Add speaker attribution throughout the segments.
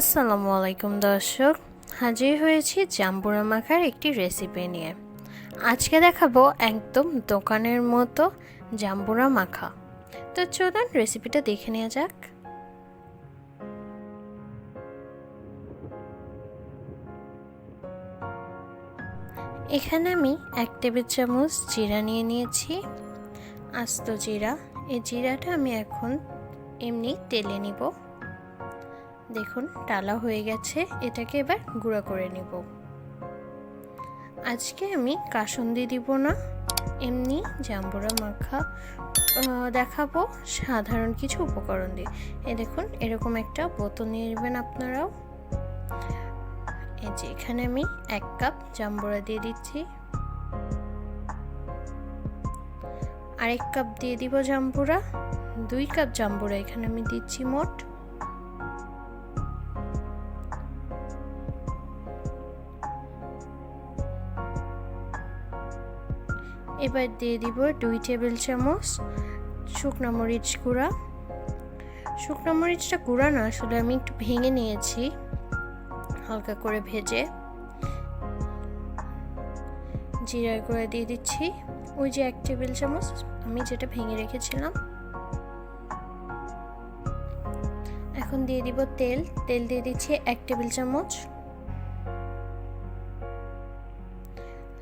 Speaker 1: আসসালামু আলাইকুম দর্শক, হাজির হয়েছি জাম্বুরা মাখার একটি রেসিপি নিয়ে। আজকে দেখাবো একদম দোকানের মতো জাম্বুরা মাখা তো চলুন রেসিপিটা দেখে নেওয়া যাক। এখানে আমি এক টেবিল চামচ জিরা নিয়ে নিয়েছি, আস্ত জিরা। এই জিরাটা আমি এখন এমনি তেলে নিব। দেখুন, টালা হয়ে গেছে, এটাকে এবার গুঁড়া করে নিব। আজকে আমি কাসন্দি দিব না, এমনি জাম্বুরা মাখা দেখাবো সাধারণ কিছু উপকরণ দিয়ে। এ দেখুন, এরকম একটা বোতল নিয়ে নেবেন আপনারাও। এই যে, এখানে আমি এক কাপ জাম্বুরা দিয়ে দিচ্ছি। আরেক কাপ দিয়ে দিব জাম্বুরা। দুই কাপ জাম্বুরা এখানে আমি দিচ্ছি মোট। এবার দিয়ে দিব দুই টেবিল চামচ শুকনো মরিচ গুঁড়া। শুকনো মরিচটা গুঁড়া না, আসলে আমি একটু ভেঙে নিয়েছি, হালকা করে ভেজে। জিরার গুঁড়া দিয়ে দিচ্ছি। ওই যে এক টেবিল চামচ, আমি যেটা ভেঙে রেখেছিলাম। এখন দিয়ে দিব তেল। তেল দিয়ে দিচ্ছি এক টেবিল চামচ।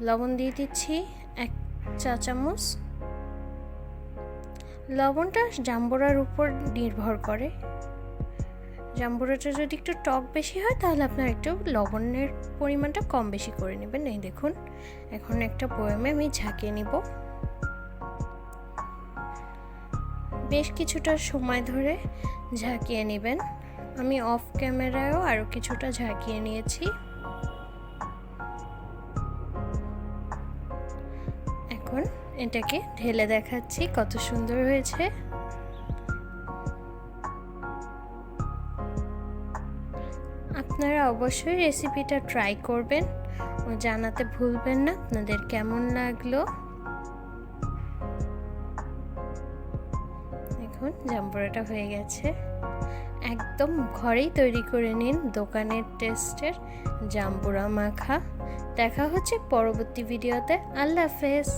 Speaker 1: লবণ দিয়ে দিচ্ছি। চা চামচ লবণটা জাম্বুরার উপর নির্ভর করে। জাম্বুরাটা যদি একটু টক বেশি হয়, তাহলে আপনার একটু লবণের পরিমাণটা কম বেশি করে নেবেন। এই দেখুন, এখন একটা বয়ামে আমি ঝাঁকিয়ে নিব। বেশ কিছুটা সময় ধরে ঝাঁকিয়ে নেবেন। আমি অফ ক্যামেরায়ও আরও কিছুটা ঝাঁকিয়ে নিয়েছি। এখন এটাকে ঢেলে দেখাচ্ছি কত সুন্দর হয়েছে। আপনারা অবশ্যই রেসিপিটা ট্রাই করবেন। ও জানাতে ভুলবেন না, আপনাদের কেমন লাগল? দেখুন জাম্বুরাটা হয়ে গেছে। একদম ঘরেই তৈরি করে নিন দোকানের টেস্টের জাম্বুরা মাখা। দেখা হচ্ছে পরবর্তী ভিডিওতে আল্লাহ হাফেজ।